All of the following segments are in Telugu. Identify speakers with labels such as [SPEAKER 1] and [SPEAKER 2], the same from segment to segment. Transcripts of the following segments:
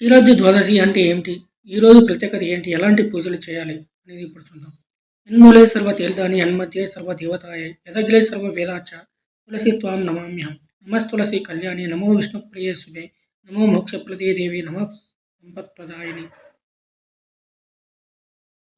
[SPEAKER 1] క్షీరాబ్ది ద్వాదశి అంటే ఏమిటి? ఈ రోజు ప్రత్యేకత ఏంటి? ఎలాంటి పూజలు చేయాలి అనేది ఇప్పుడు చూద్దాం. ఎన్మూలే సర్వ తీర్థాని అన్మధ్యే సర్వ దేవతాయ యదగిలే సర్వ వేదాచ తులసి త్వాం నమస్ తులసి కళ్యాణి నమో విష్ణుప్రియే శుభే నమో మోక్షప్రదే దేవి నమ సంపత్ప్రదాయిని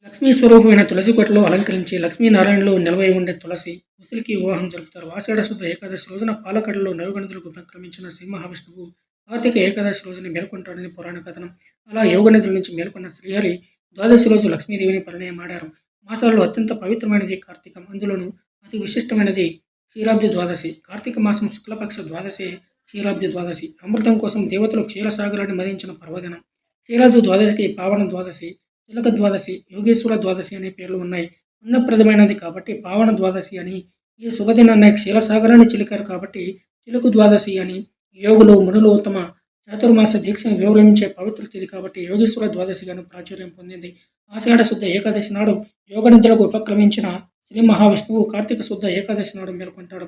[SPEAKER 1] లక్ష్మీ స్వరూపమైన తులసి కొట్టలో అలంకరించి లక్ష్మీనారాయణలో నిలవై ఉండే తులసి ముసలికి వివాహం జరుపుతారు. ఆషాఢ శుద్ధ ఏకాదశి రోజున పాలకడలో నవగణతులకు సంక్రమించిన సింహ విష్ణువు కార్తీక ఏకాదశి రోజున మేల్కొంటాడని పురాణ కథనం. అలా యోగ నిధుల నుంచి మేల్కొన్న శ్రీహరి ద్వాదశి రోజు లక్ష్మీదేవిని పరిణయమాడారు. మాసాలలో అత్యంత పవిత్రమైనది కార్తీకం. అందులోనూ అతి విశిష్టమైనది క్షీరాబ్ది ద్వాదశి. కార్తీక మాసం శుక్లపక్ష ద్వాదశి క్షీరాబ్ది ద్వాదశి. అమృతం కోసం దేవతలు క్షీరసాగరాన్ని మరించిన పర్వదినం. క్షీరాబ్ది ద్వాదశికి పావన ద్వాదశి తిలక ద్వాదశి యోగేశ్వర ద్వాదశి అనే పేర్లు ఉన్నాయి. ఉన్నప్రదమైనది కాబట్టి పావన ద్వాదశి అని ఈ శుభదినాన్ని క్షీరసాగరాన్ని చిలికారు కాబట్టి చిలుకు ద్వాదశి అని యోగులు మునులు తమ చాతుర్మాస దీక్షను వివరించే పవిత్ర తిథి కాబట్టి యోగేశ్వర ద్వాదశిగాను ప్రాచుర్యం పొందింది. ఆషాఢ శుద్ధ ఏకాదశి నాడు యోగ నిద్రకు ఉపక్రమించిన శ్రీ మహావిష్ణువు కార్తీక శుద్ధ ఏకాదశి నాడు మేల్కొంటాడు.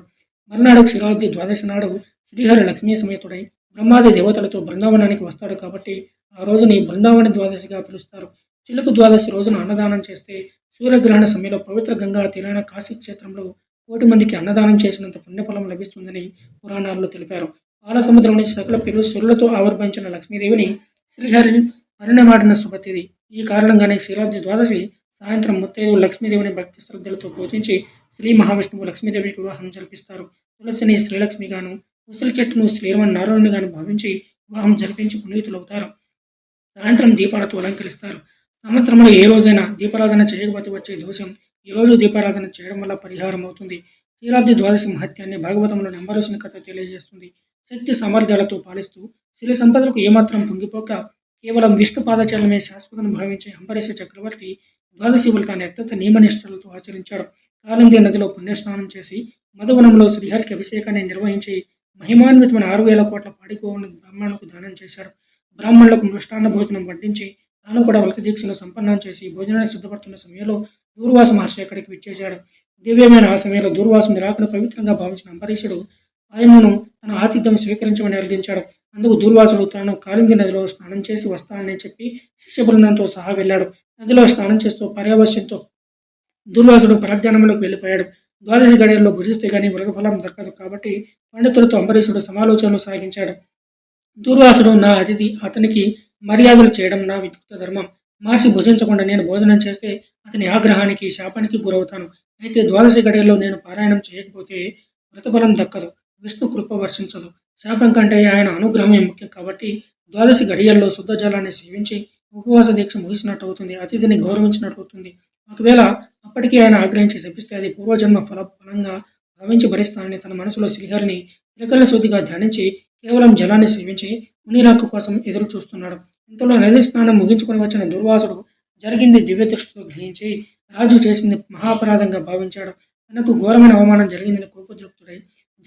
[SPEAKER 1] మర్నాడు క్షీరాబ్ది ద్వాదశి నాడు శ్రీహరి లక్ష్మీ సమేతుడై బ్రహ్మాది దేవతలతో బృందావనానికి వస్తాడు కాబట్టి ఆ రోజుని బృందావన ద్వాదశిగా పిలుస్తారు. చిలుకు ద్వాదశి రోజున అన్నదానం చేస్తే సూర్యగ్రహణ సమయంలో పవిత్ర గంగా తీరాన కాశీ క్షేత్రంలో కోటి మందికి అన్నదానం చేసినంత పుణ్యఫలం లభిస్తుందని పురాణాల్లో తెలిపారు. పాల సముద్రం నుంచి సకల పెరు సురులతో ఆవిర్భవించిన లక్ష్మీదేవిని శ్రీహరిని మరణమాడిన శుభతిథి ఈ కారణంగానే శ్రీరాబ్ది ద్వాదశి సాయంత్రం ముత్తైదు లక్ష్మీదేవిని భక్తి శ్రద్ధలతో పూజించి శ్రీ మహావిష్ణువు లక్ష్మీదేవికి వివాహం జరిపిస్తారు. తులసిని శ్రీలక్ష్మిగాను ఉసిరి చెట్టును శ్రీరమన్ నారాయణునిగాను భావించి వివాహం జరిపించి పునీతులవుతారు సాయంత్రం దీపాలతో అలంకరిస్తారు. సంవత్సరంలో ఏ రోజైనా దీపారాధన చేయకపోతే వచ్చే దోషం ఈ రోజు దీపారాధన చేయడం వల్ల పరిహారం అవుతుంది శ్రీరాబ్ది ద్వాదశి మహత్యాన్ని భాగవతంలో నంబరోసిన కథ తెలియజేస్తుంది. శక్తి సామర్థ్యాలతో పాలిస్తూ సిరి సంపదలకు ఏమాత్రం పొంగిపోక కేవలం విష్ణు పాదచరణమే శాశ్వతను భావించే అంబరీష చక్రవర్తి ద్వాదశివులు తాను అత్యంత నియమనిష్టలతో ఆచరించాడు. కాలిందే నదిలో పుణ్యస్నానం చేసి మధువనంలో శ్రీహరికి అభిషేకాన్ని నిర్వహించి మహిమాన్వితమైన ఆరు వేల కోట్ల పాడికోవను బ్రాహ్మణులకు దానం చేశాడు బ్రాహ్మణులకు మృష్టాన్న భోజనం వడ్డించి తాను కూడా వల్క దీక్షను సంపన్నం చేసి భోజనాన్ని సిద్ధపడుతున్న సమయంలో దూర్వాస మహర్షి అక్కడికి విచ్చేశాడు. దివ్యమైన ఆ సమయంలో దూర్వాసం రాకను పవిత్రంగా భావించిన అంబరీషుడు ఆయనను తన ఆతిథ్యం స్వీకరించమని అర్థించాడు అందుకు దూర్వాసుడు తాను కాలింది నదిలో స్నానం చేసి వస్తానని చెప్పి శిష్య బృందంతో సహా వెళ్ళాడు. నదిలో స్నానం చేస్తూ పర్యావశ్యంతో దూర్వాసుడు పరధ్యానంలోకి వెళ్ళిపోయాడు. ద్వాదశి గడియల్లో భుజిస్తే కానీ వ్రత దక్కదు కాబట్టి పండితులతో అంబరీషుడు సమాలోచనలు సాగించాడు. దూర్వాసుడు నా అతిథి అతనికి మర్యాదలు చేయడం నా విద్యుక్త ధర్మం. మహర్షి భుజించకుండా నేను భోజనం చేస్తే అతని ఆగ్రహానికి శాపానికి గురవుతాను. అయితే ద్వాదశి గడియల్లో నేను పారాయణం చేయకపోతే వ్రతఫలం దక్కదు. విష్ణు కృప వర్షించదు. శాపం కంటే ఆయన అనుగ్రహమే ముఖ్యం కాబట్టి ద్వాదశి గడియల్లో శుద్ధ జలాన్ని సేవించి ఉపవాస దీక్ష ముగిసినట్టు అవుతుంది అతిథిని గౌరవించినట్టు అవుతుంది ఒకవేళ అప్పటికీ ఆయన ఆగ్రహించి శపిస్తే అది పూర్వజన్మ ఫల ఫలంగా భావించి భరిస్తానని తన మనసులో శ్రీహరిని త్రికరణ శుద్ధిగా ధ్యానించి కేవలం జలాన్ని సేవించి మునిరాకు కోసం ఎదురు చూస్తున్నాడు. ఇంతలో నది స్నానం ముగించుకొని వచ్చిన దుర్వాసుడు జరిగింది దివ్యదృష్టితో గ్రహించి రాజు చేసింది మహాపరాధంగా భావించాడు. తనకు ఘోరమైన అవమానం జరిగిందని కోపదృప్తుడై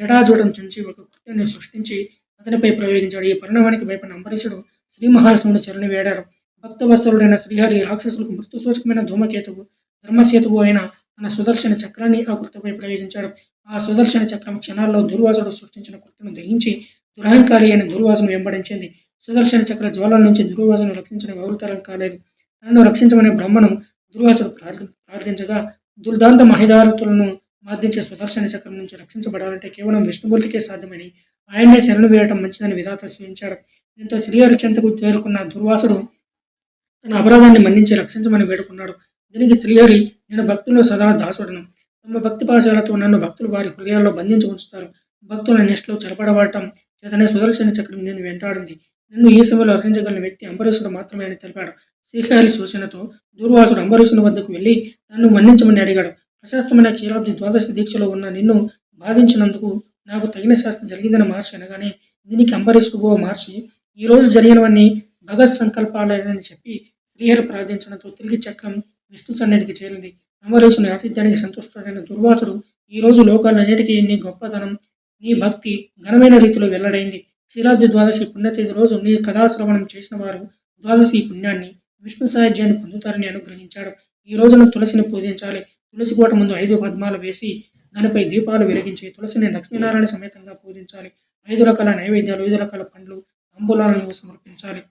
[SPEAKER 1] జటాజూటం చుంచి ఒక కృత్యాన్ని సృష్టించి అతనిపై ప్రయోగించాడు. ఈ పరిణామానికి భయపడిన అంబరీషుడు శ్రీ మహావిష్ణువుని శరణి వేడాడు భక్తవత్సరుడైన శ్రీహరి రాక్షసులకు మృత్యు సూచకమైన ధూమకేతువు ధర్మసేతువు అయిన తన సుదర్శన చక్రాన్ని ఆ కృతపై ప్రయోగించాడు. ఆ సుదర్శన చక్రం క్షణాల్లో దుర్వాసుడు సృష్టించిన కృత్యను దహించి దురహంకారి అయిన దుర్వాసును వెంబడించింది. సుదర్శన చక్ర జ్వాలల నుంచి దుర్వాసును రక్షించడం ఎవరితరం కాలేదు. తనను రక్షించమనే బ్రహ్మను దుర్వాసుడు ప్రార్థి ప్రార్థించగా దుర్దాంత మహిదారతులను మార్దించే సుదర్శన చక్రం నుంచి రక్షించబడాలంటే కేవలం విష్ణుమూర్తికే సాధ్యమని ఆయన్నే శరణు వేయటం మంచిదని విధాత సూచించాడు. దీంతో శ్రీహరి చెంతకు చేరుకున్న దుర్వాసుడు తన అపరాధాన్ని మన్నించి రక్షించమని వేడుకున్నాడు. దీనికి శ్రీహరి నేను భక్తుల్లో సదా దాసుడను. తమ భక్తి పాశాలతో నన్ను భక్తులు వారి హృదయాల్లో బంధించి ఉంచుతారు. భక్తుల నిష్టలో చెరపడబడటం చేతనే సుదర్శన చక్రం నేను వెంటాడింది. నిన్ను ఈ సమయంలో అర్హించగలిగిన వ్యక్తి అంబరీషుడు మాత్రమే అని తెలిపాడు. శ్రీహరి సూచనతో దూర్వాసుడు అంబరీషుని వద్దకు వెళ్ళి నన్ను మన్నించమని అడిగాడు. ప్రశస్తమైన క్షీరాబ్ది ద్వాదశి దీక్షలో ఉన్న నిన్ను బాధించినందుకు నాకు తగిన శాస్త్రం జరిగిందని మహర్షి అనగానే దీనికి అంబరీష్ ఓ మహర్షి. ఈ రోజు జరిగినవన్నీ భగత్ సంకల్పాలని చెప్పి శ్రీహరి ప్రార్థించడంతో తిరిగి చక్రం విష్ణు సన్నిధికి చేరింది. అంబరీషుని ఆతిథ్యానికి సంతుష్టుడైన దుర్వాసుడు ఈ రోజు లోకాలన్నిటికీ నీ గొప్పతనం నీ భక్తి ఘనమైన రీతిలో వెల్లడైంది. క్షీరాబ్ది ద్వాదశి పుణ్యతిథి రోజు నీ కథాశ్రవణం చేసిన వారు ద్వాదశి పుణ్యాన్ని విష్ణు సాహిత్యాన్ని పొందుతారని అనుగ్రహించాడు. ఈ రోజున తులసిని పూజించాలి. తులసి కోట ముందు ఐదు పద్మాలు వేసి దానిపై దీపాలు వెలిగించి తులసిని లక్ష్మీనారాయణ సమేతంగా పూజించాలి. ఐదు రకాల నైవేద్యాలు ఐదు రకాల పండ్లు అంబులాలను సమర్పించాలి.